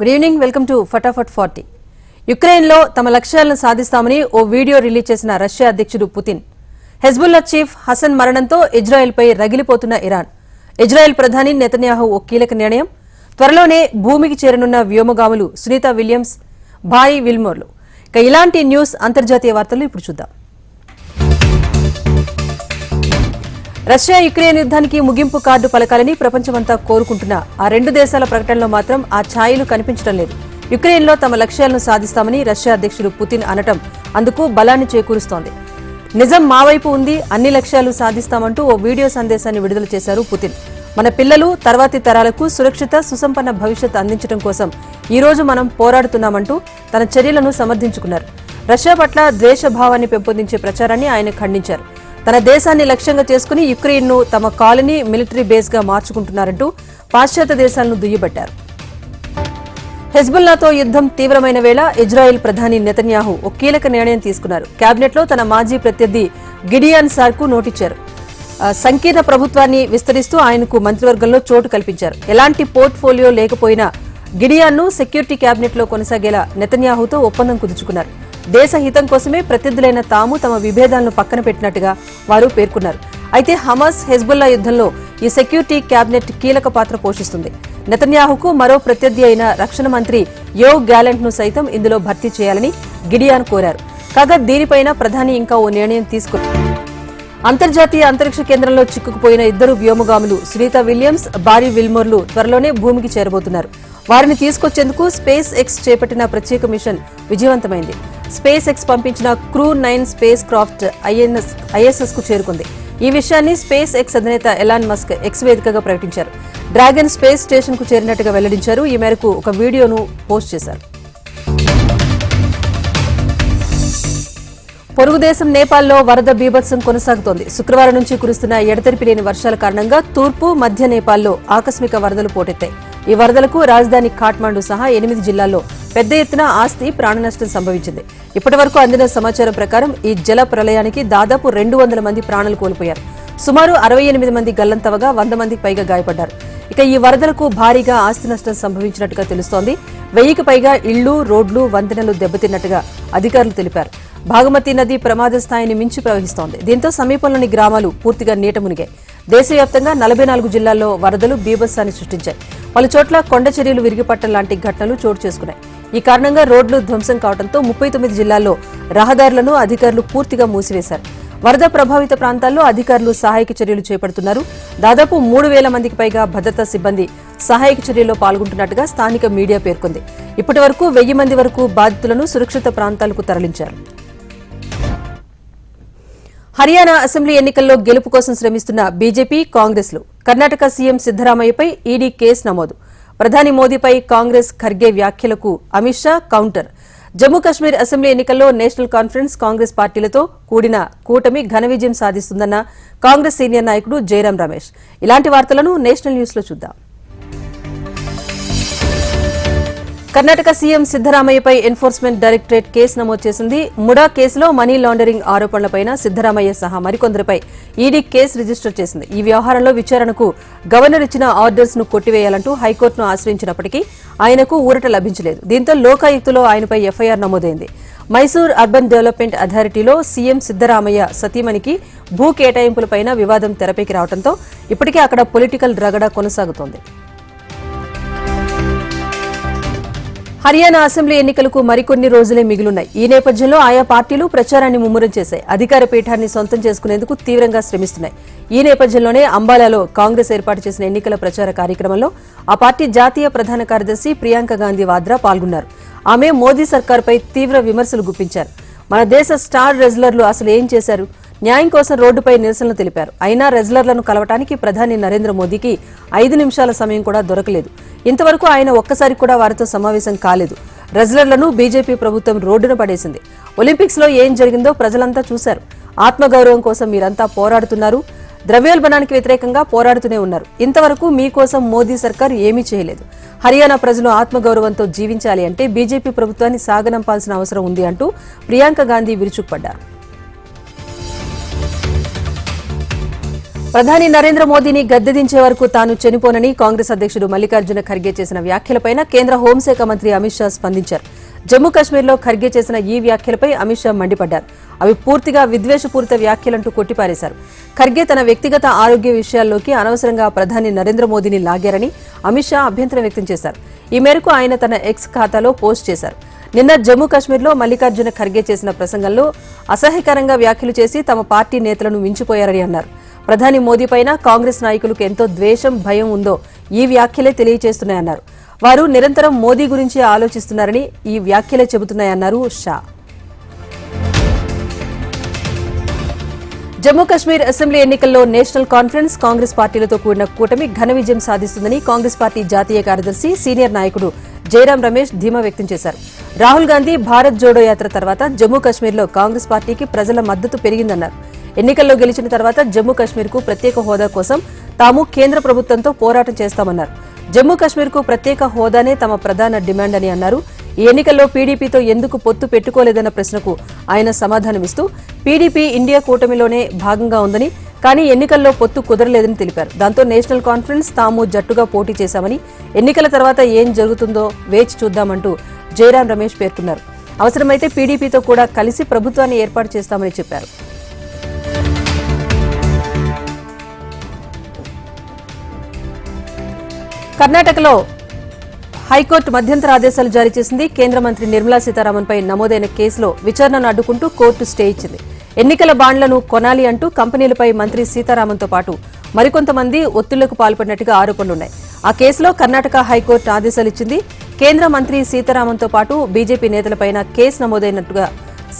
Good evening welcome to Fatafat forty యుక్రెయిన్లో తమ లక్ష్యాలను సాధిస్తామని ఓ వీడియో రిలీజ్ చేసిన రష్యా అధ్యక్షుడు పుతిన్. హెజ్బుల్లా చీఫ్ హసన్ మరణంతో ఇజ్రాయెల్పై రగిలిపోతున్న ఇరాన్. ఇజ్రాయెల్ ప్రధాని నెతన్యాహు ఓ కీలక నిర్ణయం. త్వరలోనే భూమికి చేరనున్న వ్యోమగాములు సునీత విలియమ్స్ భాయ్ విల్మోర్లు. ఇక ఇలాంటి న్యూస్ అంతర్జాతీయ వార్తలు ఇప్పుడు చూద్దాం. రష్యా యుక్రెయిన్ యుద్ధానికి ముగింపు కార్డు పలకాలని ప్రపంచమంతా కోరుకుంటున్న ఆ రెండు దేశాల ప్రకటనలో మాత్రం ఆ ఛాయలు కనిపించడం లేదు. యుక్రెయిన్లో తమ లక్ష్యాలను సాధిస్తామని రష్యా అధ్యక్షుడు పుతిన్ అనటం అందుకు బలాన్ని చేకూరుస్తోంది. నిజం మా వైపు ఉంది అన్ని లక్ష్యాలు సాధిస్తామంటూ ఓ వీడియో సందేశాన్ని విడుదల చేశారు పుతిన్. మన పిల్లలు తర్వాతి తరాలకు సురక్షిత సుసంపన్న భవిష్యత్ అందించడం కోసం ఈ రోజు మనం పోరాడుతున్నామంటూ తన చర్యలను సమర్థించుకున్నారు. రష్యా పట్ల ద్వేష భావాన్ని పెంపొందించే ప్రచారాన్ని ఆయన ఖండించారు. తన దేశాన్ని లక్ష్యంగా చేసుకుని యుక్రెయిన్ను తమ కాలనీ మిలిటరీ బేస్గా మార్చుకుంటున్నారంటూ పాశ్చాత్య దేశాలను దుయ్యబట్టారు. హెజ్బుల్లాతో యుద్ధం తీవ్రమైన వేళ ఇజ్రాయెల్ ప్రధాని నెతన్యాహు ఓ కీలక నిర్ణయం తీసుకున్నారు. కేబినెట్లో తన మాజీ ప్రత్యర్థి గిడియాన్ సార్కు నోటిచ్చారు. సంకీర్ణ ప్రభుత్వాన్ని విస్తరిస్తూ ఆయనకు మంత్రివర్గంలో చోటు కల్పించారు. ఎలాంటి పోర్ట్ఫోలియో లేకపోయినా గిడియాన్ను సెక్యూరిటీ కేబినెట్లో కొనసాగేలా నెతన్యాహుతో ఒప్పందం కుదుర్చుకున్నారు. దేశ హితం కోసమే ప్రత్యర్థులైన తాము తమ విభేదాలను పక్కన పెట్టినట్టుగా వారు పేర్కొన్నారు. అయితే హమాస్ హెజ్బుల్లా యుద్ధంలో ఈ సెక్యూరిటీ కేబినెట్ కీలక పాత్ర పోషిస్తుంది. నెతన్యాహుకు మరో ప్రత్యర్థి అయిన రక్షణ మంత్రి యో గ్యాలెంట్ను సైతం ఇందులో భర్తీ చేయాలని గిడియాన్ కోరారు. కాగా దీనిపైన ప్రధాని ఇంకా ఓ నిర్ణయం తీసుకున్నారు అంతర్జాతీయ అంతరిక్ష కేంద్రంలో చిక్కుకుపోయిన ఇద్దరు వ్యోమగాములు సునీత విలియమ్స్ బారీ విల్మోర్లు త్వరలోనే భూమికి చేరబోతున్నారు. వారిని తీసుకొచ్చేందుకు స్పేస్ ఎక్స్ చేపట్టిన ప్రత్యేక మిషన్ విజయవంతమైంది. స్పేస్ ఎక్స్ పంపించిన crew nine spacecraft INS ఐఎస్ఎస్కు చేరుకుంది. ఈ విషయాన్ని స్పేస్ ఎక్స్ అధినేత ఎలాన్ మస్క్ ఎక్స్ వేదికగా ప్రకటించారు. డ్రాగన్ స్పేస్ స్టేషన్కు చేరినట్టుగా వెల్లడించారు. ఈ మేరకు ఒక వీడియోను పోస్ట్ చేశారు. పొరుగుదేశం నేపాల్లో వరద బీభత్సం కొనసాగుతోంది. శుక్రవారం నుంచి కురుస్తున్న ఎడతెరిపి లేని వర్షాల కారణంగా తూర్పు మధ్య నేపాల్లో ఆకస్మిక వరదలు పోటెత్తాయి. ఈ వరదలకు రాజధాని ఖాట్మాండు సహా ఎనిమిది జిల్లాల్లో పెద్ద ఎత్తున ఆస్తి ప్రాణనష్టం సంభవించింది. ఇప్పటి వరకు అందిన సమాచారం ప్రకారం ఈ జల ప్రళయానికి దాదాపు రెండు వందల మంది ప్రాణాలు కోల్పోయారు. సుమారు అరవై ఎనిమిది మంది గల్లంతవగా వంద మందికి పైగా గాయపడ్డారు. ఇక ఈ వరదలకు భారీగా ఆస్తి నష్టం సంభవించినట్టుగా తెలుస్తోంది. వెయ్యికి పైగా ఇళ్ళు రోడ్లు వంతెనలు దెబ్బతిన్నట్టుగా అధికారులు తెలిపారు. భాగమతి నది ప్రమాద స్థాయిని మించి ప్రవహిస్తోంది. దీంతో సమీపంలోని గ్రామాలు పూర్తిగా నీట మునిగాయి. దేశవ్యాప్తంగా నలభై నాలుగు జిల్లాల్లో వరదలు బీభత్సాన్ని సృష్టించాయి. పలు చోట్ల కొండ చర్యలు విరిగిపట్టం లాంటి ఘటనలు చోటు చేసుకున్నాయి. ఈ కారణంగా రోడ్లు ధ్వంసం కావడంతో ముప్పై తొమ్మిది జిల్లాల్లో రహదారులను అధికారులు పూర్తిగా మూసివేశారు. వరద ప్రభావిత ప్రాంతాల్లో అధికారులు సహాయక చర్యలు చేపడుతున్నారు. దాదాపు మూడు వేల మందికి పైగా భద్రతా సిబ్బంది సహాయక చర్యల్లో పాల్గొంటున్నట్టుగా స్థానిక మీడియా పేర్కొంది. ఇప్పటి వరకు వెయ్యి మంది వరకు బాధితులను సురక్షిత ప్రాంతాలకు తరలించారు. హర్యానా అసెంబ్లీ ఎన్నికల్లో గెలుపు కోసం శ్రమిస్తున్న బీజేపీ కాంగ్రెస్లు. కర్ణాటక సీఎం సిద్దరామయ్యపై ఈడీ కేసు నమోదు. ప్రధాని మోదీపై కాంగ్రెస్ ఖర్గే వ్యాఖ్యలకు అమిత్ షా కౌంటర్. జమ్మూ కశ్మీర్ అసెంబ్లీ ఎన్నికల్లో నేషనల్ కాన్ఫరెన్స్ కాంగ్రెస్ పార్టీలతో కూడిన కూటమి ఘన విజయం సాధిస్తుందన్న కాంగ్రెస్ సీనియర్ నాయకుడు జయరాం రమేష్. ఇలాంటి వార్తలను నేషనల్ న్యూస్లో చూద్దాం. కర్ణాటక సీఎం సిద్దరామయ్యపై ఎన్ఫోర్స్మెంట్ డైరెక్టరేట్ కేసు నమోదు చేసింది. ముడా కేసులో మనీ లాండరింగ్ ఆరోపణలపైన సిద్దరామయ్య సహా మరికొందరిపై ఈడీ కేసు రిజిస్టర్ చేసింది. ఈ వ్యవహారంలో విచారణకు గవర్నర్ ఇచ్చిన ఆర్డర్స్ను కొట్టివేయాలంటూ హైకోర్టును ఆశ్రయించినప్పటికీ ఆయనకు ఊరట లభించలేదు. దీంతో లోకాయుక్తలో ఆయనపై ఎఫ్ఐఆర్ నమోదైంది. మైసూర్ అర్బన్ డెవలప్మెంట్ అథారిటీలో సీఎం సిద్దరామయ్య సతీమణికి భూ కేటాయింపులపైన వివాదం తెరపైకి రావడంతో ఇప్పటికే అక్కడ పొలిటికల్ రగడ కొనసాగుతోంది. హర్యానా అసెంబ్లీ ఎన్నికలకు మరికొన్ని రోజులే మిగిలున్నాయి. ఈ నేపథ్యంలో ఆయా పార్టీలు ప్రచారాన్ని ముమ్మరం చేశాయి. అధికార పీఠాన్ని సొంతం చేసుకునేందుకు తీవ్రంగా శ్రమిస్తున్నాయి. ఈ నేపథ్యంలోనే అంబాలాలో కాంగ్రెస్ ఏర్పాటు చేసిన ఎన్నికల ప్రచార కార్యక్రమంలో ఆ పార్టీ జాతీయ ప్రధాన కార్యదర్శి ప్రియాంక గాంధీ వాద్రా పాల్గొన్నారు. ఆమె మోదీ సర్కార్పై తీవ్ర విమర్శలు గుప్పించారు. మన దేశ స్టార్ రెజ్లర్లు అసలు ఏం చేశారు? న్యాయం కోసం రోడ్డుపై నిరసనలు తెలిపారు. అయినా రెజ్లర్లను కలవటానికి ప్రధాని నరేంద్ర మోదీకి ఐదు నిమిషాల సమయం కూడా దొరకలేదు. ఇంతవరకు ఆయన ఒక్కసారి కూడా వారితో సమావేశం కాలేదు. రెజ్లర్లను బీజేపీ ప్రభుత్వం రోడ్డున పడేసింది. ఒలింపిక్స్లో ఏం జరిగిందో ప్రజలంతా చూశారు. ఆత్మగౌరవం కోసం మీరంతా పోరాడుతున్నారు. ద్రవ్యోల్బణానికి వ్యతిరేకంగా పోరాడుతూనే ఉన్నారు. ఇంతవరకు మీకోసం మోదీ సర్కార్ ఏమీ చేయలేదు. హర్యానా ప్రజలు ఆత్మగౌరవంతో జీవించాలి అంటే బీజేపీ ప్రభుత్వాన్ని సాగనంపాల్సిన అవసరం ఉంది అంటూ ప్రియాంక గాంధీ విరుచుకుపడ్డారు. ప్రధాని నరేంద్ర మోదీని గద్దెదించే వరకు తాను చనిపోనని కాంగ్రెస్ అధ్యక్షుడు మల్లికార్జున ఖర్గే చేసిన వ్యాఖ్యలపైన కేంద్ర హోంశాఖ మంత్రి అమిత్ షా స్పందించారు. జమ్మూ కశ్మీర్లో ఖర్గే చేసిన ఈ వ్యాఖ్యలపై అమిత్ షా మండిపడ్డారు. అవి పూర్తిగా విద్వేషపూరిత వ్యాఖ్యలంటూ కొట్టిపారేశారు. ఖర్గే తన వ్యక్తిగత ఆరోగ్య విషయాల్లోకి అనవసరంగా ప్రధాని నరేంద్ర మోదీని లాగారని అమిత్ షా అభ్యంతరం వ్యక్తం చేశారు. ఈ మేరకు ఆయన తన ఎక్స్ ఖాతాలో పోస్ట్ చేశారు. నిన్న జమ్మూ కశ్మీర్లో మల్లికార్జున ఖర్గే చేసిన ప్రసంగంలో అసహ్యకరంగా వ్యాఖ్యలు చేసి తమ పార్టీ నేతలను మించిపోయారని అన్నారు. ప్రధాని మోదీపైన కాంగ్రెస్ నాయకులకు ఎంతో ద్వేషం భయం ఉందో ఈ వ్యాఖ్యలే తెలియజేస్తున్నాయన్నారు వారు నిరంతరం మోదీ గురించి ఆలోచిస్తున్నారని ఈ వ్యాఖ్యలే చెబుతున్నాయన్నారు షా. జమ్మూ కశ్మీర్ అసెంబ్లీ ఎన్నికల్లో నేషనల్ కాన్ఫరెన్స్ కాంగ్రెస్ పార్టీలతో కూడిన కూటమి ఘన విజయం సాధిస్తుందని కాంగ్రెస్ పార్టీ జాతీయ కార్యదర్శి సీనియర్ నాయకుడు జయరాం రమేష్ ధీమా వ్యక్తం చేశారు. రాహుల్ గాంధీ భారత్ జోడో యాత్ర తర్వాత జమ్మూ కశ్మీర్లో కాంగ్రెస్ పార్టీకి ప్రజల మద్దతు పెరిగిందన్నారు. ఎన్నికల్లో గెలిచిన తర్వాత జమ్మూ కాశ్మీర్కు ప్రత్యేక హోదా కోసం తాము కేంద్ర ప్రభుత్వంతో పోరాటం చేస్తామన్నారు. జమ్మూ కశ్మీర్కు ప్రత్యేక హోదానే తమ ప్రధాన డిమాండ్ అని అన్నారు. ఈ ఎన్నికల్లో పీడీపీతో ఎందుకు పొత్తు పెట్టుకోలేదన్న ప్రశ్నకు ఆయన సమాధానమిస్తూ పీడీపీ ఇండియా కూటమిలోనే భాగంగా ఉందని కానీ ఎన్నికల్లో పొత్తు కుదరలేదని తెలిపారు. దాంతో నేషనల్ కాన్ఫరెన్స్ తాము జట్టుగా పోటీ చేశామని ఎన్నికల తర్వాత ఏం జరుగుతుందో వేచి చూద్దామంటూ జయరాం రమేష్ పేర్కొన్నారు. అవసరమైతే పీడీపీతో కూడా కలిసి ప్రభుత్వాన్ని ఏర్పాటు చేస్తామని చెప్పారు. కర్ణాటకలో హైకోర్టు మధ్యంతర ఆదేశాలు జారీ చేసింది కేంద్ర మంత్రి నిర్మలా సీతారామన్పై నమోదైన కేసులో విచారణను అడ్డుకుంటూ కోర్టు స్టే ఇచ్చింది. ఎన్నికల బాండ్లను కొనాలి అంటూ కంపెనీలపై మంత్రి సీతారామన్తో పాటు మరికొంతమంది ఒత్తిళ్ళకు పాల్పడినట్టుగా ఆరోపణలున్నాయి. ఆ కేసులో కర్ణాటక హైకోర్టు ఆదేశాలు ఇచ్చింది. కేంద్ర మంత్రి సీతారామన్తో పాటు బీజేపీ నేతలపైన కేసు నమోదైనట్టుగా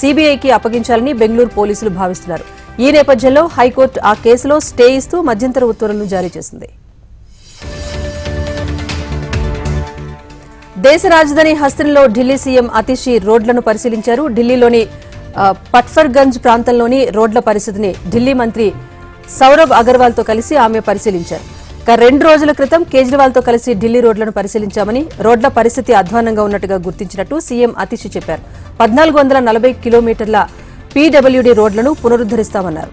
సీబీఐకి అప్పగించాలని బెంగళూరు పోలీసులు భావిస్తున్నారు. ఈ నేపథ్యంలో హైకోర్టు ఆ కేసులో స్టే ఇస్తూ మధ్యంతర ఉత్తర్వులను జారీ చేసింది. దేశ రాజధాని హస్తంలో ఢిల్లీ సీఎం అతిషి రోడ్లను పరిశీలించారు. ఢిల్లీలోని పట్ఫర్గంజ్ ప్రాంతంలోని రోడ్ల పరిస్థితిని ఢిల్లీ మంత్రి సౌరభ్ అగర్వాల్తో కలిసి ఆమె పరిశీలించారు. ఇక రెండు రోజుల క్రితం కేజ్రీవాల్తో కలిసి ఢిల్లీ రోడ్లను పరిశీలించామని రోడ్ల పరిస్థితి అధ్వానంగా ఉన్నట్టుగా గుర్తించినట్టు సీఎం అతిషి చెప్పారు. పద్నాలుగు వందల నలభై కిలోమీటర్ల పీడబ్ల్యూడీ రోడ్లను పునరుద్దరిస్తామన్నారు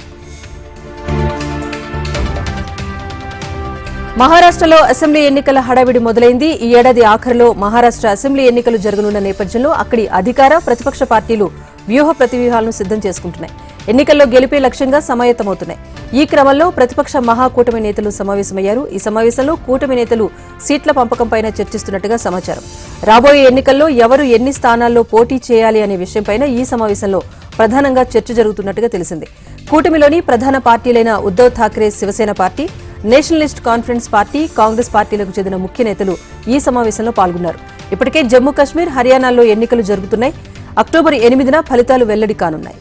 మహారాష్ట్రలో అసెంబ్లీ ఎన్నికల హడావిడి మొదలైంది. ఈ ఏడాది ఆఖరిలో మహారాష్ట్ర అసెంబ్లీ ఎన్నికలు జరగనున్న నేపథ్యంలో అక్కడి అధికార ప్రతిపక్ష పార్టీలు వ్యూహ ప్రతివ్యూహాలను సిద్ధం చేసుకుంటున్నాయి. ఎన్నికల్లో గెలిపే లక్ష్యంగా సమాయత్తమవుతున్నాయి. ఈ క్రమంలో ప్రతిపక్ష మహాకూటమి నేతలు సమావేశమయ్యారు. ఈ సమావేశంలో కూటమి నేతలు సీట్ల పంపకంపైన చర్చిస్తున్నట్టుగా సమాచారం. రాబోయే ఎన్నికల్లో ఎవరు ఎన్ని స్థానాల్లో పోటీ చేయాలి అనే విషయంపైన ఈ సమావేశంలో ప్రధానంగా చర్చ జరుగుతున్నట్టుగా తెలిసింది. కూటమిలోని ప్రధాన పార్టీలైన ఉద్దవ్ థాక్రే శివసేన పార్టీ నేషనలిస్ట్ కాన్ఫరెన్స్ పార్టీ కాంగ్రెస్ పార్టీలకు చెందిన ముఖ్య నేతలు ఈ సమావేశంలో పాల్గొన్నారు. ఇప్పటికే జమ్మూ కశ్మీర్ హర్యానాల్లో ఎన్నికలు జరుగుతున్నాయి. అక్టోబర్ ఎనిమిదిన ఫలితాలు వెల్లడి కానున్నాయి.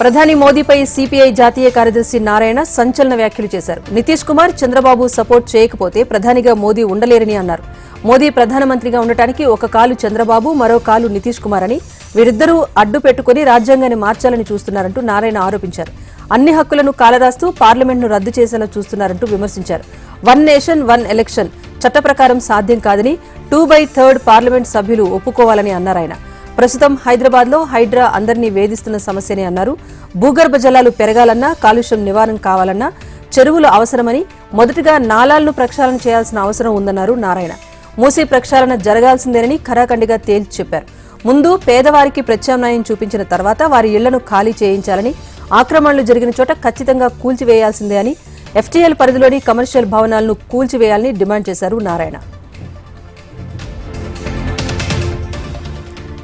ప్రధాని మోదీపై సిపిఐ జాతీయ కార్యదర్శి నారాయణ సంచలన వ్యాఖ్యలు చేశారు. నితీష్ కుమార్ చంద్రబాబు సపోర్ట్ చేయకపోతే ప్రధానిగా మోదీ ఉండలేరని అన్నారు. మోదీ ప్రధానమంత్రిగా ఉండటానికి ఒక కాలు చంద్రబాబు మరో కాలు నితీష్ కుమార్ అని వీరిద్దరూ అడ్డు పెట్టుకుని రాజ్యాంగాన్ని మార్చాలని చూస్తున్నారంటూ నారాయణ ఆరోపించారు. అన్ని హక్కులను కాలరాస్తూ పార్లమెంట్ను రద్దు చేసేలా చూస్తున్నారంటూ విమర్శించారు. One nation one election. చట్ట ప్రకారం సాధ్యం కాదని టూ బై థర్డ్ పార్లమెంట్ సభ్యులు ఒప్పుకోవాలని అన్నారు ఆయన. ప్రస్తుతం హైదరాబాద్లో హైడ్రా అందరినీ వేధిస్తున్న సమస్యనే అన్నారు. భూగర్భ జలాలు పెరగాలన్నా కాలుష్యం నివారణ కావాలన్నా చెరువులు అవసరమని మొదటగా నాలాలను ప్రక్షాళన చేయాల్సిన అవసరం ఉందన్నారు నారాయణ. మూసీ ప్రక్షాళన జరగాల్సిందేనని ఖరాఖండిగా తేల్చి చెప్పారు. ముందు పేదవారికి ప్రత్యామ్నాయం చూపించిన తర్వాత వారి ఇళ్ళను ఖాళీ చేయించాలని ఆక్రమణలు జరిగిన చోట ఖచ్చితంగా కూల్చివేయాల్సిందే అని ఎఫ్టీఎల్ పరిధిలోని కమర్షియల్ భవనాలను కూల్చివేయాలని డిమాండ్ చేశారు నారాయణ.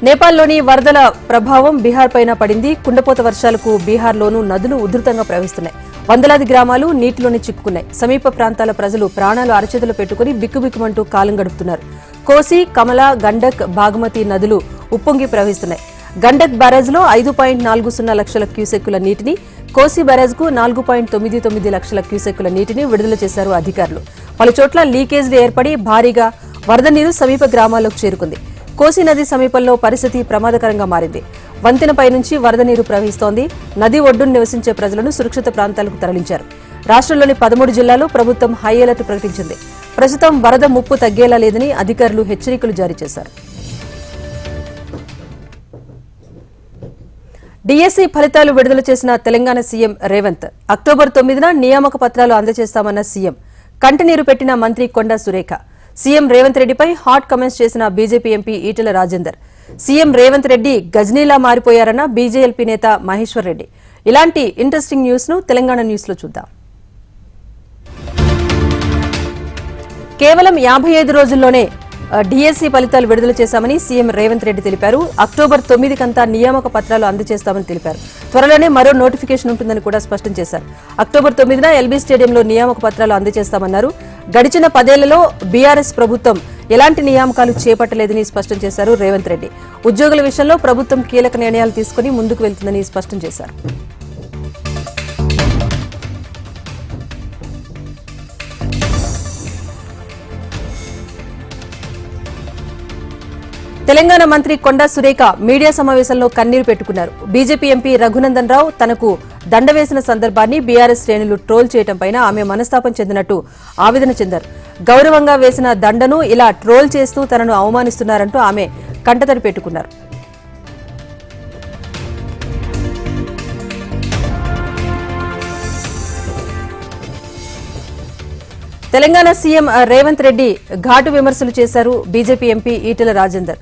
నేపాల్లోని వరదల ప్రభావం బీహార్ పైన పడింది. కుండపోత వర్షాలకు బీహార్లోనూ నదులు ఉధృతంగా ప్రవహిస్తున్నాయి. వందలాది గ్రామాలు నీటిలోనే చిక్కుకున్నాయి. సమీప ప్రాంతాల ప్రజలు ప్రాణాలు అరచేతులు పెట్టుకుని బిక్కుబిక్కుమంటూ కాలం గడుపుతున్నారు. కోసి కమల గండక్ బాగమతి నదులు ఉప్పొంగి ప్రవహిస్తున్నాయి. గండక్ బ్యారేజ్లో ఐదు పాయింట్ నాలుగు సున్నా లక్షల క్యూసెక్కుల నీటిని కోసి బ్యారేజ్కు నాలుగు పాయింట్ తొమ్మిది తొమ్మిది లక్షల క్యూసెక్కుల నీటిని విడుదల చేశారు అధికారులు. పలు చోట్ల లీకేజీలు ఏర్పడి భారీగా వరద నీరు సమీప గ్రామాల్లోకి చేరుకుంది. కోసి నది సమీపంలో పరిస్థితి ప్రమాదకరంగా మారింది. వంతెనపై నుంచి వరద నీరు ప్రవహిస్తోంది. నది ఒడ్డును నివసించే ప్రజలను సురక్షిత ప్రాంతాలకు తరలించారు. రాష్ట్రంలోని పదమూడు జిల్లాల్లో ప్రభుత్వం హై అలర్ట్ ప్రకటించింది. ప్రస్తుతం వరద ముప్పు తగ్గేలా లేదని అధికారులు హెచ్చరికలు జారీ చేశారు. డిఎస్సి ఫలితాలు విడుదల చేసిన తెలంగాణ సీఎం రేవంత్. అక్టోబర్ తొమ్మిదిన నియామక పత్రాలు అందజేస్తామన్న సీఎం. కంటనీరు పెట్టిన మంత్రి కొండ సురేఖ. సీఎం రేవంత్ రెడ్డిపై హాట్ కమెంట్స్ చేసిన BJP MP Etela Rajender. CM Revanth Reddy గజనీలా మారిపోయారన్న బీజేఎల్పీ నేత మహేశ్వర్ రెడ్డి. ఇలాంటి ఇంట్రెస్టింగ్ న్యూస్ను తెలంగాణ న్యూస్లో చూద్దాం. కేవలం యాభై ఐదు రోజుల్లోనే డిఎస్సీ ఫలితాలు విడుదల చేశామని సీఎం రేవంత్ రెడ్డి తెలిపారు. అక్టోబర్ తొమ్మిదికంతా నియామక పత్రాలు అందజేస్తామని తెలిపారు. త్వరలోనే మరో నోటిఫికేషన్ ఉంటుందని కూడా స్పష్టం చేశారు. అక్టోబర్ తొమ్మిదిన ఎల్బీ స్టేడియంలో నియామక పత్రాలు అందజేస్తామన్నారు. గడిచిన పదేళ్ళలో బీఆర్ఎస్ ప్రభుత్వం ఎలాంటి నియామకాలు చేపట్టలేదని స్పష్టం చేశారు రేవంత్ రెడ్డి. ఉద్యోగుల విషయంలో ప్రభుత్వం కీలక నిర్ణయాలు తీసుకుని ముందుకు వెళ్తుందని స్పష్టం చేశారు. తెలంగాణ మంత్రి కొండా సురేఖ మీడియా సమావేశంలో కన్నీరు పెట్టుకున్నారు. బీజేపీ ఎంపీ రఘునందన్ రావు తనకు దండ వేసిన సందర్భాన్ని బీఆర్ఎస్ శ్రేణులు ట్రోల్ చేయడంపై ఆమె మనస్తాపం చెందినట్టు ఆవేదన చెందారు. గౌరవంగా వేసిన దండను ఇలా ట్రోల్ చేస్తూ తనను అవమానిస్తున్నారంటూ ఆమె కంటతడి పెట్టుకున్నారు. తెలంగాణ సీఎం రేవంత్ రెడ్డి ఘాటు విమర్శలు చేశారు బీజేపీ ఎంపీ ఈటెల రాజేందర్.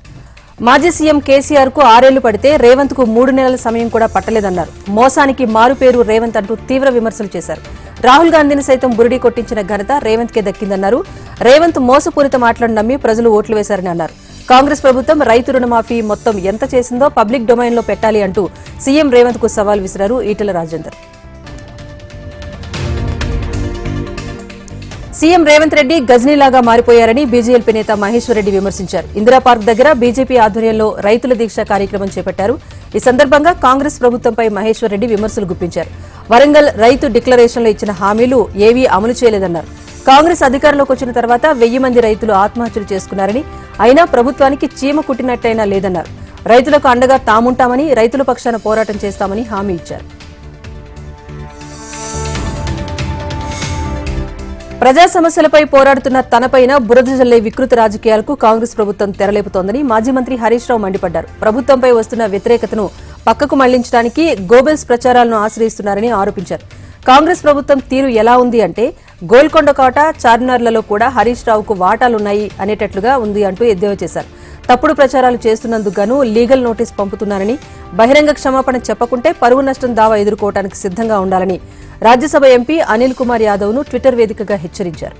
మాజీ సీఎం కేసీఆర్కు ఆరేళ్ళు పడితే రేవంత్కు మూడు నెలల సమయం కూడా పట్టలేదన్నారు. మోసానికి మారుపేరు రేవంత్ అంటూ తీవ్ర విమర్శలు చేశారు. రాహుల్ గాంధీని సైతం బురిడి కొట్టించిన ఘనత రేవంత్ కే దక్కిందన్నారు. రేవంత్ మోసపూరిత మాటలను నమ్మి ప్రజలు ఓట్లు వేశారని అన్నారు. కాంగ్రెస్ ప్రభుత్వం రైతు రుణమాఫీ మొత్తం ఎంత చేసిందో పబ్లిక్ డొమైన్లో పెట్టాలి అంటూ సీఎం రేవంత్కు సవాల్ విసిరారు ఈటెల రాజేందర్. సీఎం రేవంత్ రెడ్డి గజనీలాగా మారిపోయారని బీజేపీ నేత మహేశ్వరరెడ్డి విమర్శించారు. ఇందిరాపార్క్ దగ్గర బీజేపీ ఆధ్వర్యంలో రైతుల దీక్ష కార్యక్రమం చేపట్టారు. ఈ సందర్భంగా కాంగ్రెస్ ప్రభుత్వంపై మహేశ్వరరెడ్డి విమర్శలు గుప్పించారు. వరంగల్ రైతు డిక్లరేషన్లో ఇచ్చిన హామీలు ఏవీ అమలు చేయలేదన్నారు. కాంగ్రెస్ అధికారంలోకి వచ్చిన తర్వాత వెయ్యి మంది రైతులు ఆత్మహత్యలు చేసుకున్నారని అయినా ప్రభుత్వానికి చీమ కుట్టినట్టయినా లేదన్నారు. రైతులకు అండగా తాముంటామని రైతుల పక్షాన పోరాటం చేస్తామని హామీ ఇచ్చారు. ప్రజా సమస్యలపై పోరాడుతున్న తనపైన బురద జల్లే వికృత రాజకీయాలకు కాంగ్రెస్ ప్రభుత్వం తెరలేపుతోందని మాజీ మంత్రి హరీష్ రావు మండిపడ్డారు. ప్రభుత్వంపై వస్తున్న వ్యతిరేకతను పక్కకు మళ్ళించడానికి గోబెల్స్ ప్రచారాలను ఆశ్రయిస్తున్నారని ఆరోపించారు. కాంగ్రెస్ ప్రభుత్వం తీరు ఎలా ఉంది అంటే గోల్కొండ కోట చార్మినార్లలో కూడా హరీష్ రావుకు వాటాలున్నాయి అనేటట్లుగా ఉంది అంటూ ఎద్దేవా చేశారు. తప్పుడు ప్రచారాలు చేస్తున్నందుకు గాను లీగల్ నోటీస్ పంపుతున్నారని బహిరంగ క్షమాపణ చెప్పకుంటే పరువు నష్టం దావా ఎదుర్కోవడానికి సిద్ధంగా ఉండాలని రాజ్యసభ ఎంపీ అనిల్ కుమార్ యాదవ్ను ట్విట్టర్ వేదికగా హెచ్చరించారు.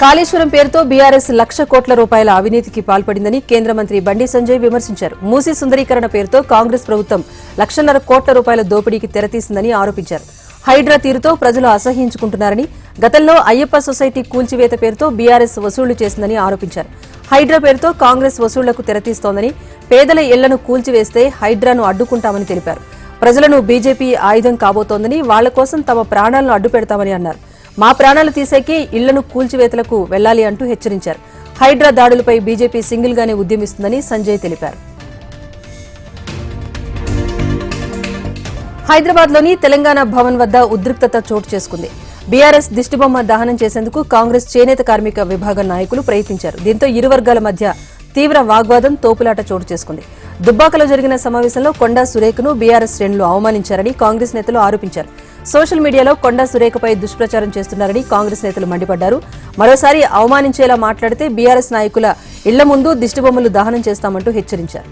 కాళేశ్వరం పేరుతో బీఆర్ఎస్ లక్ష కోట్ల రూపాయల అవినీతికి పాల్పడిందని కేంద్ర మంత్రి బండి సంజయ్ విమర్శించారు. మూసీ సుందరీకరణ పేరుతో కాంగ్రెస్ ప్రభుత్వం లక్షన్నర కోట్ల రూపాయల దోపిడీకి తెరతీసిందని ఆరోపించారు. హైడ్రా తీరుతో ప్రజలు అసహ్యించుకుంటున్నారని గతంలో అయ్యప్ప సొసైటీ కూల్చివేత పేరుతో బీఆర్ఎస్ వసూళ్ళు చేసిందని ఆరోపించారు. హైడ్రా పేరుతో కాంగ్రెస్ వసూళ్ళకు తెరతీస్తోందని పేదల ఇళ్ళను కూల్చివేస్తే హైడ్రాను అడ్డుకుంటామని తెలిపారు. ప్రజలను బీజేపీ ఆయుధం కాబోతోందని వాళ్ళ కోసం తమ ప్రాణాలను అడ్డుపెడతామని అన్నారు. మా ప్రాణాలు తీసేకి ఇళ్ళను కూల్చివేతలకు వెళ్ళాలి అంటూ హెచ్చరించారు. హైడ్రా దాడులపై బీజేపీ సింగిల్గానే ఉద్యమిస్తుందని సంజయ్ తెలిపారు. హైదరాబాద్లోని తెలంగాణ భవన్ వద్ద ఉద్రిక్తత చోటు చేసుకుంది. బీఆర్ఎస్ దిష్టిబొమ్మ దహనం చేసేందుకు కాంగ్రెస్ చేనేత కార్మిక విభాగం నాయకులు ప్రయత్నించారు. దీంతో ఇరు వర్గాల మధ్య తీవ్ర వాగ్వాదం తోపులాట చోటు చేసుకుంది. దుబ్బాకలో జరిగిన సమావేశంలో కొండా సురేఖను బీఆర్ఎస్ శ్రేణులు అవమానించారని కాంగ్రెస్ నేతలు ఆరోపించారు. సోషల్ మీడియాలో కొండా సురేఖపై దుష్ప్రచారం చేస్తున్నారని కాంగ్రెస్ నేతలు మండిపడ్డారు. మరోసారి అవమానించేలా మాట్లాడితే బీఆర్ఎస్ నాయకుల ఇళ్ళ ముందు దిష్టిబొమ్మలు దహనం చేస్తామంటూ హెచ్చరించారు.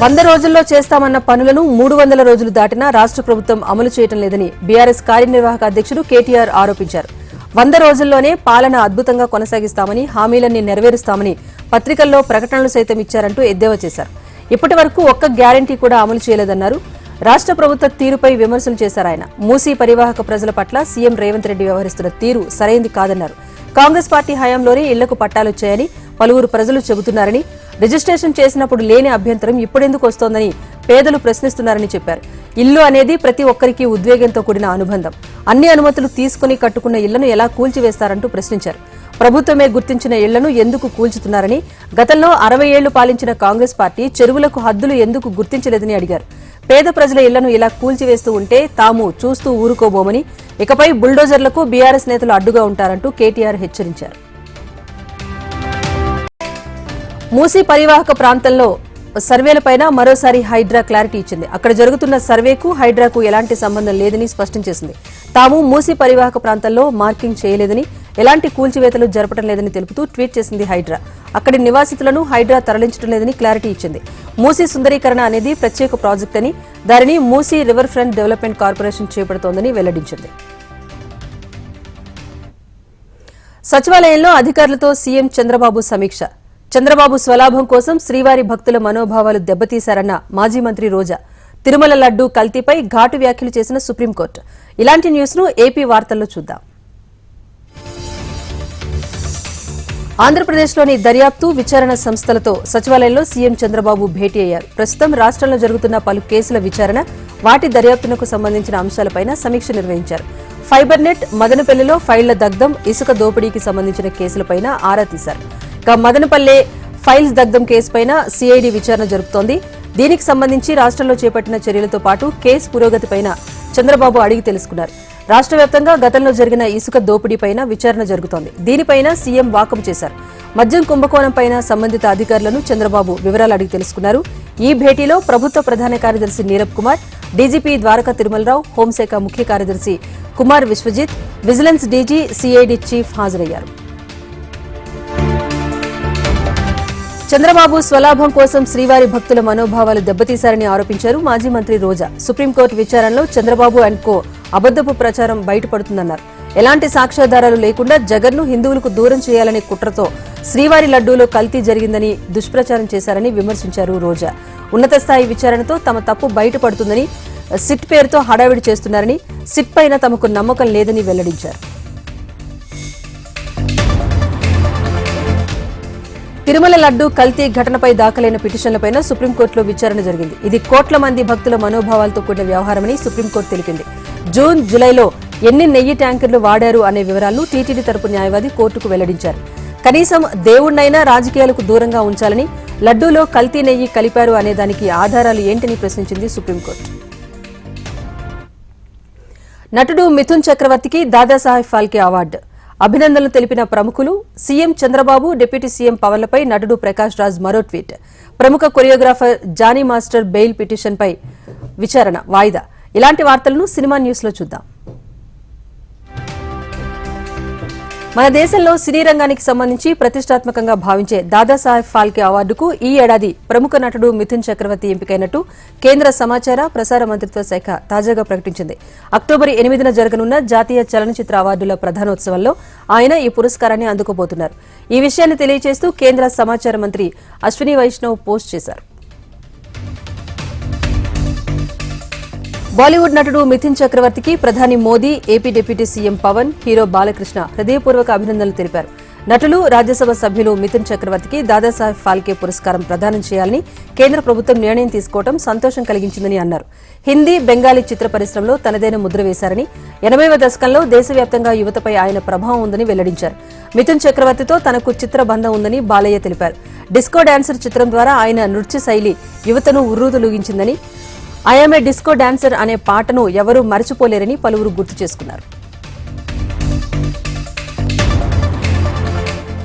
వంద రోజుల్లో చేస్తామన్న పనులను మూడు వందల రోజులు దాటినా రాష్ట్ర ప్రభుత్వం అమలు చేయడం లేదని బీఆర్ఎస్ కార్యనిర్వాహక అధ్యక్షుడు కేటీఆర్ ఆరోపించారు. వంద రోజుల్లోనే పాలన అద్భుతంగా కొనసాగిస్తామని హామీలన్నీ నెరవేరుస్తామని పత్రికల్లో ప్రకటనలు సైతం ఇచ్చారంటూ ఎద్దేవా చేశారు. ఇప్పటి వరకు ఒక్క గ్యారంటీ కూడా అమలు చేయలేదన్నారు. రాష్ట్ర ప్రభుత్వ తీరుపై విమర్శలు చేశారు ఆయన. మూసీ పరివాహక ప్రజల పట్ల సీఎం రేవంత్ రెడ్డి వ్యవహరిస్తున్న తీరు సరైంది కాదన్నారు. కాంగ్రెస్ పార్టీ హయాంలోనే ఇళ్ళకు పట్టాలొచ్చాయని పలువురు ప్రజలు చెబుతున్నారని రిజిస్ట్రేషన్ చేసినప్పుడు లేని అభ్యంతరం ఇప్పుడెందుకు వస్తోందని పేదలు ప్రశ్నిస్తున్నారని చెప్పారు. ఇల్లు అనేది ప్రతి ఒక్కరికి ఉద్వేగంతో కూడిన అనుబంధం. అన్ని అనుమతులు తీసుకుని కట్టుకున్న ఇళ్ళను ఎలా కూల్చివేస్తారంటూ ప్రశ్నించారు. ప్రభుత్వమే గుర్తించిన ఇళ్ళను ఎందుకు కూల్చుతున్నారని గతంలో అరవై ఏళ్ళు పాలించిన కాంగ్రెస్ పార్టీ చెరువులకు హద్దులు ఎందుకు గుర్తించలేదని అడిగారు. పేద ప్రజల ఇళ్ళను ఇలా కూల్చివేస్తూ ఉంటే తాము చూస్తూ ఊరుకోబోమని ఇకపై బుల్డోజర్లకు బీఆర్ఎస్ నేతలు అడ్డుగా ఉంటారంటూ కేటీఆర్ హెచ్చరించారు. మూసీ పరివాహక ప్రాంతంలో సర్వేలపైన మరోసారి హైడ్రా క్లారిటీ ఇచ్చింది. అక్కడ జరుగుతున్న సర్వేకు హైడ్రాకు ఎలాంటి సంబంధం లేదని స్పష్టం చేసింది. తాము మూసీ పరివాహక ప్రాంతంలో మార్కింగ్ చేయలేదని ఎలాంటి కూల్చివేతలు జరపడం లేదని తెలుపుతూ ట్వీట్ చేసింది హైడ్రా. అక్కడి నివాసితులను హైడ్రా తరలించడం లేదని క్లారిటీ ఇచ్చింది. మూసీ సుందరీకరణ అనేది ప్రత్యేక ప్రాజెక్ట్ అని దానిని Musi river front development corporation చేపడుతోందని వెల్లడించింది. సచివాలయంలో అధికారులతో సీఎం చంద్రబాబు సమీక్ష. చంద్రబాబు స్వలాభం కోసం శ్రీవారి భక్తుల మనోభావాలు దెబ్బతీశారన్న మాజీ మంత్రి రోజా. తిరుమల లడ్డు కల్తీపై ఘాటు వ్యాఖ్యలు చేసిన సుప్రీంకోర్టు. ఇలాంటి న్యూస్ను ఏపీ వార్తల్లో చూద్దాం. ఆంధ్రప్రదేశ్లోని దర్యాప్తు విచారణ సంస్థలతో సచివాలయంలో సీఎం చంద్రబాబు భేటీ అయ్యారు. ప్రస్తుతం రాష్ట్రంలో జరుగుతున్న పలు కేసుల విచారణ వాటి దర్యాప్తునకు సంబంధించిన అంశాలపైన సమీక్ష నిర్వహించారు. ఫైబర్ నెట్ మదనపల్లిలో ఫైళ్ళ దగ్ధం ఇసుక దోపిడీకి సంబంధించిన కేసులపైన ఆరా తీశారు. ఇక మదనపల్లె ఫైల్స్ దగ్ధం కేసుపైన సిఐడి విచారణ జరుపుతోంది. దీనికి సంబంధించి రాష్ట్రంలో చేపట్టిన చర్యలతో పాటు కేసు పురోగతిపైన చంద్రబాబు అడిగి తెలుసుకున్నారు. రాష్ట్ర వ్యాప్తంగా గతంలో జరిగిన ఇసుక దోపిడీపైన విచారణ జరుగుతోంది. దీనిపైన సీఎం వాకపు చేశారు. మద్యం కుంభకోణంపైన సంబంధిత అధికారులను చంద్రబాబు వివరాలు అడిగి తెలుసుకున్నారు. ఈ భేటీలో ప్రభుత్వ ప్రధాన కార్యదర్శి నీరబ్ కుమార్ డీజీపీ ద్వారకా తిరుమలరావు హోంశాఖ ముఖ్య కార్యదర్శి Kumar Vishwajit vigilance DG CID chief హాజరయ్యారు. చంద్రబాబు స్వలాభం కోసం శ్రీవారి భక్తుల మనోభావాలు దెబ్బతీశారని ఆరోపించారు మాజీ మంత్రి రోజా. సుప్రీంకోర్టు విచారణలో చంద్రబాబు అండ్ కో అబద్దపు ప్రచారం బయటపడుతుందన్నారు. ఎలాంటి సాక్ష్యాధారాలు లేకుండా జగన్ను హిందువులకు దూరం చేయాలనే కుట్రతో శ్రీవారి లడ్డూలో కల్తీ జరిగిందని దుష్ప్రచారం చేశారని విమర్శించారు రోజా. ఉన్నత స్థాయి విచారణతో తమ తప్పు బయటపడుతుందని సిట్ పేరుతో హడావిడి చేస్తున్నారని సిట్ పైన తమకు నమ్మకం లేదని వెల్లడించారు. తిరుమల లడ్డు కల్తీ ఘటనపై దాఖలైన పిటిషన్లపైన సుప్రీంకోర్టులో విచారణ జరిగింది. ఇది కోట్ల మంది భక్తుల మనోభావాలతో కూడిన వ్యవహారమని సుప్రీంకోర్టు తెలిపింది. జూన్ జూలైలో ఎన్ని నెయ్యి ట్యాంకర్లు వాడారు అనే వివరాలను టీటీడీ తరపు న్యాయవాది కోర్టుకు వెల్లడించారు. కనీసం దేవుణ్ణైనా రాజకీయాలకు దూరంగా ఉంచాలని లడ్డూలో కల్తీ నెయ్యి కలిపారు అనే దానికి ఆధారాలు ఏంటని ప్రశ్నించింది సుప్రీంకోర్టు. నటుడు మిథున్ చక్రవర్తికి దాదాసాహెబ్ ఫాల్కే అవార్డు. అభినందనలు తెలిపిన ప్రముఖులు సీఎం చంద్రబాబు డిప్యూటీ సీఎం పవన్లపై నటుడు ప్రకాష్ రాజ్ మరో ట్వీట్. ప్రముఖ కొరియోగ్రాఫర్ జానీ మాస్టర్ బెయిల్ పిటిషన్పై విచారణ వాయిదా. ఇలాంటి వార్తలను సినిమా న్యూస్లో చూద్దాం. మన దేశంలో సినీ రంగానికి సంబంధించి ప్రతిష్టాత్మకంగా భావించే దాదాసాహెబ్ ఫాల్కే అవార్డుకు ఈ ఏడాది ప్రముఖ నటుడు మిథున్ చక్రవర్తి ఎంపికైనట్టు కేంద్ర సమాచార ప్రసార మంత్రిత్వ శాఖ తాజాగా ప్రకటించింది. అక్టోబర్ ఎనిమిదిన జరగనున్న జాతీయ చలనచిత్ర అవార్డుల ప్రధానోత్సవంలో ఆయన ఈ పురస్కారాన్ని అందుకోబోతున్నారు. ఈ విషయాన్ని తెలియజేస్తూ కేంద్ర సమాచార మంత్రి అశ్విని వైష్ణవ్ పోస్ట్ చేశారు. బాలీవుడ్ నటుడు మిథున్ చక్రవర్తికి ప్రధాని Modi AP deputy CM Pawan hero Balakrishna హృదయపూర్వక అభినందనలు తెలిపారు. నటులు రాజ్యసభ సభ్యులు మిథున్ చక్రవర్తికి దాదాసాహెబ్ ఫాల్కే పురస్కారం ప్రదానం చేయాలని కేంద్ర ప్రభుత్వం నిర్ణయం తీసుకోవడం సంతోషం కలిగించిందని అన్నారు. హిందీ బెంగాలీ చిత్ర పరిశ్రమలో తనదైన ముద్ర వేశారని ఎనభైవ దశకంలో దేశవ్యాప్తంగా యువతపై ఆయన ప్రభావం ఉందని వెల్లడించారు. మిథున్ చక్రవర్తితో తనకు చిత్ర బంధం ఉందని బాలయ్య తెలిపారు. డిస్కో డాన్సర్ చిత్రం ద్వారా ఆయన నృత్య శైలి యువతను ఉర్రూతలూగించిందని ఐఎమ్ ఏ డిస్కో డాన్సర్ అనే పాటను ఎవరూ మరచిపోలేరని పలువురు గుర్తు చేసుకున్నారు.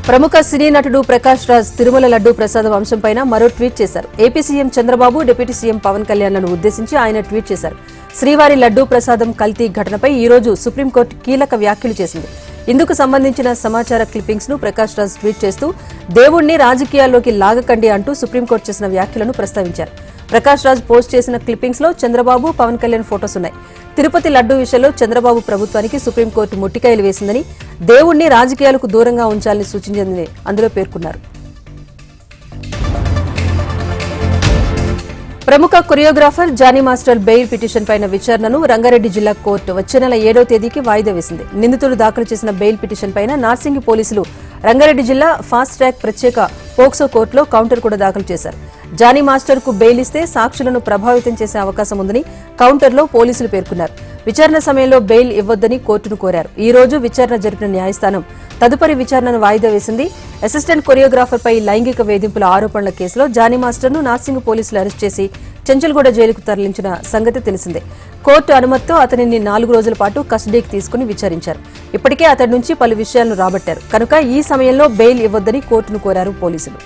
ప్రముఖ సినీ నటుడు ప్రకాష్ రాజ్ తిరుమల లడ్డూ ప్రసాదం అంశంపైన మరో ట్వీట్ చేశారు. AP CM Chandrababu deputy CM Pawan కళ్యాణ్లను ఉద్దేశించి ఆయన ట్వీట్ చేశారు. శ్రీవారి లడ్డూ ప్రసాదం కల్తీ ఘటనపై ఈ రోజు సుప్రీంకోర్టు కీలక వ్యాఖ్యలు చేసింది. ఇందుకు సంబంధించిన సమాచార క్లిప్పింగ్స్ను ప్రకాష్ రాజ్ ట్వీట్ చేస్తూ దేవుణ్ణి రాజకీయాల్లోకి లాగకండి అంటూ సుప్రీంకోర్టు చేసిన వ్యాఖ్యలను ప్రస్తావించారు. ప్రకాష్ రాజ్ పోస్ట్ చేసిన క్లిప్పింగ్స్లో చంద్రబాబు పవన్ కళ్యాణ్ ఫోటోస్ ఉన్నాయి. తిరుపతి లడ్డూ విషయంలో చంద్రబాబు ప్రభుత్వానికి సుప్రీంకోర్టు ముట్టికాయలు వేసిందని దేవుణ్ణి రాజకీయాలకు దూరంగా ఉంచాలని సూచించిందని అందులో పేర్కొన్నారు. ప్రముఖ choreographer Johnny master bail petition పైన విచారణను రంగారెడ్డి జిల్లా కోర్టు వచ్చే నెల ఏడో తేదీకి వాయిదా వేసింది. నిందితుడు దాఖలు చేసిన బెయిల్ పిటిషన్ పైన నార్సింగి పోలీసులు రంగారెడ్డి జిల్లా ఫాస్ట్ ట్రాక్ ప్రత్యేక పోక్సో కోర్టులో కౌంటర్ కూడా దాఖలు చేశారు. జానీ మాస్టర్కు బెయిల్ ఇస్తే సాక్షులను ప్రభావితం చేసే అవకాశం ఉందని కౌంటర్లో పోలీసులు పేర్కొన్నారు. విచారణ సమయంలో బెయిల్ ఇవ్వొద్దని కోర్టును కోరారు. ఈ రోజు విచారణ జరిపిన న్యాయస్థానం తదుపరి విచారణను వాయిదా వేసింది. అసిస్టెంట్ కొరియోగ్రాఫర్ పై లైంగిక వేధింపుల ఆరోపణల కేసులో జానీ మాస్టర్ను నార్సింగ్ పోలీసులు అరెస్ట్ చేసి చెంచల్గూడ జైలుకు తరలించిన సంగతి తెలిసిందే. కోర్టు అనుమతితో అతనిని నాలుగు రోజుల పాటు కస్టడీకి తీసుకుని విచారించారు. ఇప్పటికే అతడి నుంచి పలు విషయాలను రాబట్టారు. కనుక ఈ సమయంలో బెయిల్ ఇవ్వొద్దని కోర్టును కోరారు పోలీసులు.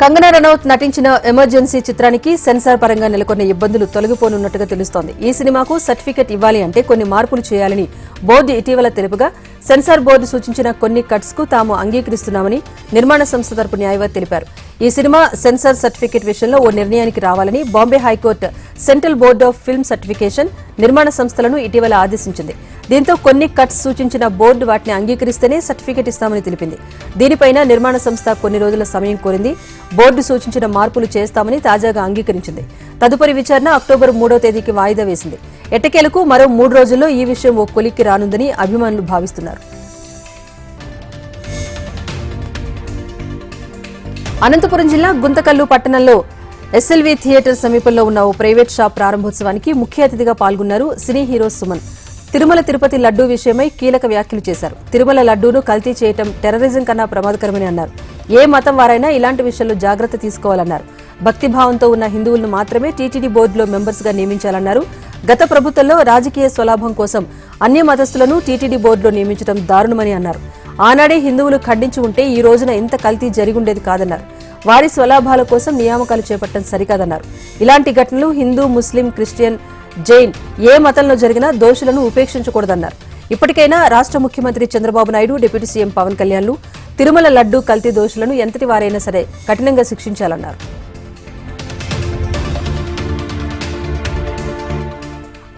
కంగనా రనౌత్ నటించిన ఎమర్జెన్సీ చిత్రానికి సెన్సార్ పరంగా నెలకొన్న ఇబ్బందులు తొలగిపోనున్నట్టుగా తెలుస్తోంది. ఈ సినిమాకు సర్టిఫికెట్ ఇవ్వాలి అంటే కొన్ని మార్పులు చేయాలని బోర్డు ఇటీవల తెలుపుగా సెన్సార్ బోర్డు సూచించిన కొన్ని కట్స్కు తాము అంగీకరిస్తున్నామని నిర్మాణ సంస్థ తరపు న్యాయవాది తెలిపారు. ఈ సినిమా సెన్సార్ సర్టిఫికెట్ విషయంలో ఓ నిర్ణయానికి రావాలని Bombay high court central board of film certification నిర్మాణ సంస్థలను ఇటీవల ఆదేశించింది. దీంతో కొన్ని కట్స్ సూచించిన బోర్డు వాటిని అంగీకరిస్తేనే సర్టిఫికెట్ ఇస్తామని తెలిపింది. దీనిపైన నిర్మాణ సంస్థ కొన్ని రోజుల సమయం కోరింది. బోర్డు సూచించిన మార్పులు చేస్తామని తాజాగా అంగీకరించింది. తదుపరి విచారణ అక్టోబర్ మూడో తేదీకి వాయిదా వేసింది. ఎట్టకేలకు మరో మూడు రోజుల్లో ఈ విషయం ఓ కొలిక్కి రానుందని అభిమానులు భావిస్తున్నారు. అనంతపురం జిల్లా గుంతకల్లు పట్టణంలో ఎస్ఎల్వి థియేటర్ సమీపంలో ఉన్న ఓ ప్రైవేట్ షాప్ ప్రారంభోత్సవానికి ముఖ్య అతిథిగా పాల్గొన్నారు సినీ హీరో సుమన్. తిరుమల తిరుపతి లడ్డూ విషయమై కీలక వ్యాఖ్యలు చేశారు. తిరుమల లడ్డూను కల్తీ చేయటం టెర్రరిజం కన్నా ప్రమాదకరమని అన్నారు. ఏ మతం వారైనా ఇలాంటి విషయాల్లో జాగ్రత్త తీసుకోవాలన్నారు. భక్తిభావంతో ఉన్న హిందువులను మాత్రమే టీటీడీ బోర్డులో మెంబర్స్గా నియమించాలన్నారు. గత ప్రభుత్వంలో రాజకీయ స్వలాభం కోసం అన్య మతస్థులను టీటీడీ బోర్డులో నియమించడం దారుణమని అన్నారు. ఆనాడే హిందువులు ఖండించి ఉంటే ఈ రోజున ఇంత కల్తీ జరిగుండేది కాదన్నారు. వారి స్వలాభాల కోసం నియామకాలు చేపట్టడం సరికాదన్నారు. ఇలాంటి ఘటనలు హిందూ ముస్లిం క్రిస్టియన్ జైన్ ఏ మతంలో జరిగినా దోషులను ఉపేక్షించకూడదన్నారు. ఇప్పటికైనా రాష్ట్ర ముఖ్యమంత్రి చంద్రబాబు నాయుడు డిప్యూటీ సీఎం పవన్ కళ్యాణ్లు తిరుమల లడ్డు కల్తీ దోషులను ఎంతటి వారైనా సరే కఠినంగా శిక్షించాలన్నారు.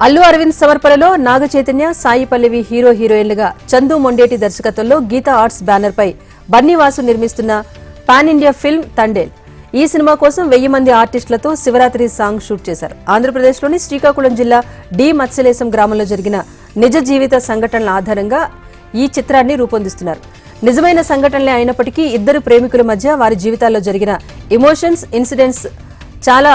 అల్లు అరవింద్ సమర్పణలో నాగ చైతన్య సాయి పల్లవి హీరో హీరోయిన్లుగా చందు మొండేటి దర్శకత్వంలో గీతా ఆర్ట్స్ బ్యానర్ పై బన్నీవాసు నిర్మిస్తున్న పాన్ ఇండియా ఫిల్మ్ తండేల్. ఈ సినిమా కోసం వెయ్యి మంది ఆర్టిస్టులతో శివరాత్రి సాంగ్ షూట్ చేశారు. ఆంధ్రప్రదేశ్లోని శ్రీకాకుళం జిల్లా డి మత్స్యలేశం గ్రామంలో జరిగిన నిజ జీవిత సంఘటనల ఆధారంగా ఈ చిత్రాన్ని రూపొందిస్తున్నారు. నిజమైన సంఘటనలే అయినప్పటికీ ఇద్దరు ప్రేమికుల మధ్య వారి జీవితాల్లో జరిగిన ఎమోషన్స్ ఇన్సిడెంట్స్ చాలా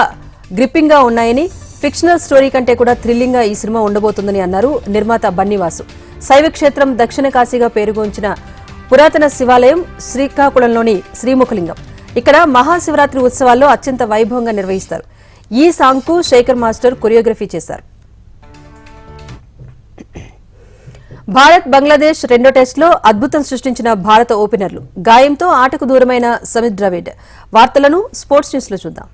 గ్రిప్పింగ్గా ఉన్నాయని ఫిక్షనల్ స్టోరీ కంటే కూడా థ్రిల్లింగ్గా ఈ సినిమా ఉండబోతుందని అన్నారు నిర్మాత బన్నివాసు. శైవ క్షేత్రం దక్షిణ కాశీగా పేరుగొంచిన పురాతన శివాలయం శ్రీకాకుళంలోని శ్రీముఖలింగం. ఇక్కడ మహాశివరాత్రి ఉత్సవాల్లో అత్యంత వైభవంగా నిర్వహిస్తారు. ఈ సాంగ్కు శేఖర్ మాస్టర్ కొరియోగ్రఫీ చేశారు. భారత్ బంగ్లాదేశ్ రెండో టెస్టులో అద్భుతం సృష్టించిన భారత ఓపెనర్లు. గాయంతో ఆటకు దూరమైన సమిత్ ద్రవిడ్. వార్తలను స్పోర్ట్స్ న్యూస్లో చూద్దాం.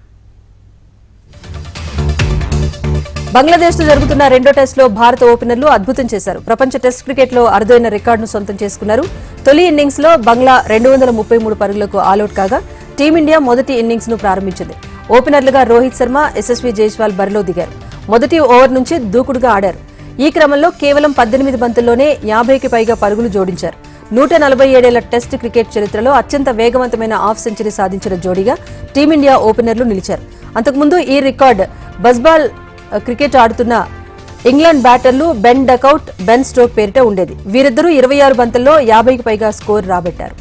బంగ్లాదేశ్లో జరుగుతున్న రెండో టెస్టులో భారత ఓపెనర్లు అద్భుతం చేశారు. ప్రపంచ టెస్ట్ క్రికెట్లో అరుదైన రికార్డును సొంతం చేసుకున్నారు. తొలి ఇన్నింగ్స్లో బంగ్లా రెండు వందల ముప్పై మూడు పరుగులకు ఆలౌట్ కాగా టీమిండియా మొదటి ఇన్నింగ్స్ను ప్రారంభించింది. ఓపెనర్లుగా రోహిత్ శర్మ యశస్వి జైస్వాల్ బరిలో దిగారు. మొదటి ఓవర్ నుంచి దూకుడుగా ఆడారు. ఈ క్రమంలో కేవలం పద్దెనిమిది బంతుల్లోనే యాభైకి పైగా పరుగులు జోడించారు. నూట నలభై ఏడేళ్ళ టెస్ట్ క్రికెట్ చరిత్రలో అత్యంత వేగవంతమైన హాఫ్ సెంచరీ సాధించిన జోడీగా టీమిండియా ఓపెనర్లు నిలిచారు. అంతకుముందు ఈ రికార్డ్ బస్బాల్ క్రికెట్ ఆడుతున్న ఇంగ్లాండ్ బ్యాటర్లు బెన్ డకౌట్ బెన్ స్టోక్ పేరిట ఉండేది. వీరిద్దరూ ఇరవై ఆరు బంతుల్లో యాభైకి పైగా స్కోర్ రాబట్టారు.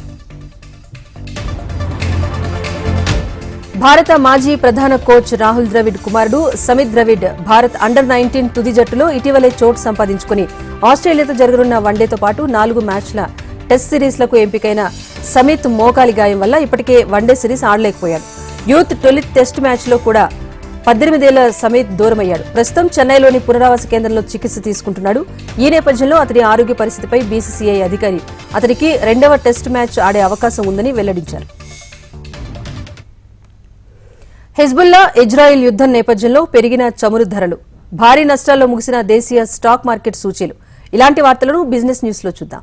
భారత మాజీ ప్రధాన కోచ్ రాహుల్ ద్రవిడ్ కుమారుడు సమిత్ ద్రవిడ్ భారత్ అండర్ నైన్టీన్ తుది జట్టులో ఇటీవలే చోటు సంపాదించుకుని ఆస్ట్రేలియాతో జరగనున్న వన్డేతో పాటు నాలుగు మ్యాచ్ల టెస్ట్ సిరీస్లకు ఎంపికైన సమిత్ మోకాలి గాయం వల్ల ఇప్పటికే వన్డే సిరీస్ ఆడలేకపోయాడు. యూత్ తొలి టెస్ట్ మ్యాచ్లో కూడా పద్దెనిమిదేళ్ళ సమేత్ దూరమయ్యాడు. ప్రస్తుతం చెన్నైలోని పునరావాస కేంద్రంలో చికిత్స తీసుకుంటున్నాడు. ఈ నేపథ్యంలో అతని ఆరోగ్య పరిస్థితిపై బీసీసీఐ అధికారి అతనికి రెండవ టెస్ట్ మ్యాచ్ ఆడే అవకాశం ఉందని వెల్లడించారు. హెజ్బుల్లా ఇజ్రాయెల్ యుద్దం నేపథ్యంలో పెరిగిన చమురు ధరలు భారీ నష్టాల్లో ముగిసిన దేశీయ స్టాక్ మార్కెట్ సూచీలు. ఇలాంటి వార్తలను బిజినెస్ న్యూస్లో చూద్దాం.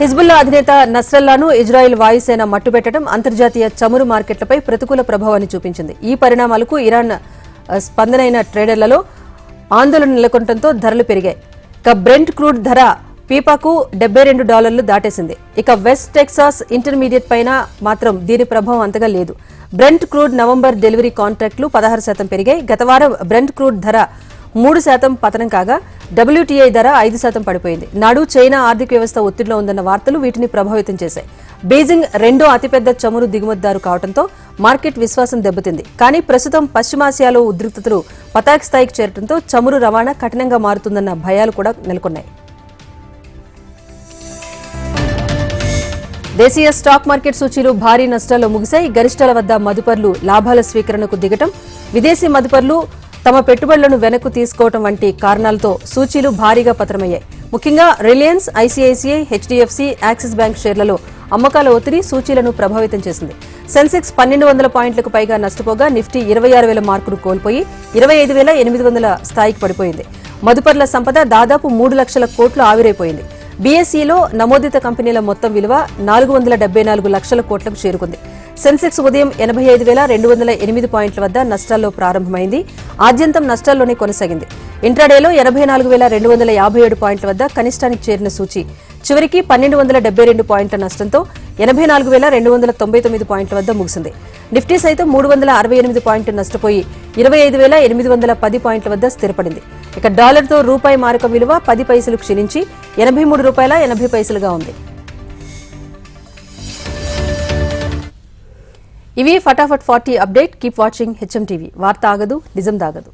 హిజ్బుల్లా అధినేత నస్రల్లాను ఇజ్రాయెల్ వాయుసేన మట్టుబెట్టడం అంతర్జాతీయ చమురు మార్కెట్లపై ప్రతికూల ప్రభావాన్ని చూపించింది. ఈ పరిణామాలకు ఇరాన్ స్పందనైన ట్రేడర్లలో ఆందోళన నెలకొనడంతో ధరలు పెరిగాయి. ఇక బ్రెంట్ క్రూడ్ ధర పీపాకు డెబ్బై రెండు డాలర్లు దాటేసింది. ఇక వెస్ట్ టెక్సాస్ ఇంటర్మీడియట్ పైన మాత్రం దీని ప్రభావం అంతగా లేదు. బ్రెంట్ క్రూడ్ నవంబర్ డెలివరీ కాంట్రాక్టులు పదహారు శాతం పెరిగాయి. గత వారం బ్రెంట్ క్రూడ్ ధర మూడు శాతం పతనం కాగా డబ్ల్యూటీఐ ధర ఐదు శాతం పడిపోయింది. నాడు చైనా ఆర్థిక వ్యవస్థ ఒత్తిడిలో ఉందన్న వార్తలు వీటిని ప్రభావితం చేశాయి. బీజింగ్ రెండో అతిపెద్ద చమురు దిగుమతిదారు కావడంతో మార్కెట్ విశ్వాసం దెబ్బతింది. కానీ ప్రస్తుతం పశ్చిమాసియాలో ఉద్రిక్తతలు పతాక స్థాయికి చేరడంతో చమురు రవాణా కఠినంగా మారుతుందన్న భయాలు కూడా నెలకొన్నాయి. దేశీయ స్టాక్ మార్కెట్ సూచీలు భారీ నష్టాల్లో ముగిశాయి. గరిష్టాల వద్ద మదుపర్లు లాభాల స్వీకరణకు దిగటం విదేశీ మదుపర్లు తమ పెట్టుబడులను వెనక్కు తీసుకోవటం వంటి కారణాలతో సూచీలు భారీగా పతనమయ్యాయి. ముఖ్యంగా Reliance ICICI HDFC Axis bank షేర్లలో అమ్మకాల ఒత్తిడి సూచీలను ప్రభావితం చేసింది. సెన్సెక్స్ పన్నెండు వందల పాయింట్లకు పైగా నష్టపోగా నిఫ్టీ ఇరవై ఆరు వేల మార్కును కోల్పోయి ఇరవై ఐదు వేల ఎనిమిది వందల స్థాయికి పడిపోయింది. మదుపర్ల సంపద దాదాపు మూడు లక్షల కోట్లు ఆవిరైపోయింది. బీఎస్ఈలో నమోదిత కంపెనీల మొత్తం విలువ నాలుగు వందల డెబ్బై నాలుగు లక్షల కోట్లకు చేరుకుంది. సెన్సెక్స్ ఉదయం ఎనభై ఐదు వేల రెండు వందల ఎనిమిది పాయింట్ల వద్ద నష్టాల్లో ప్రారంభమైంది. ఆద్యంతం నష్టాల్లోనే కొనసాగింది. ఇంట్రాడేలో ఎనభై నాలుగు వేల రెండు వందల యాభై ఏడు పాయింట్ల వద్ద కనిష్టానికి చేరిన సూచి చివరికి పన్నెండు వందల డెబ్బై రెండు పాయింట్ల నష్టంతో ఎనభై నాలుగు వేల రెండు వందల తొంభై తొమ్మిది పాయింట్ల వద్ద ముగిసింది. నిఫ్టీ సైతం మూడు వందల అరవై ఎనిమిది పాయింట్లు నష్టపోయి ఇరవై ఐదు వేల ఎనిమిది వందల పది పాయింట్ల వద్ద స్థిరపడింది. ఇక డాలర్తో రూపాయి మారక విలువ పది పైసలు క్షీణించి ఎనభై మూడు రూపాయల ఎనభై పైసలుగా ఉంది. ఇవి Fatafat forty update. Keep watching HM TV. వార్త ఆగదు నిజం దాగదు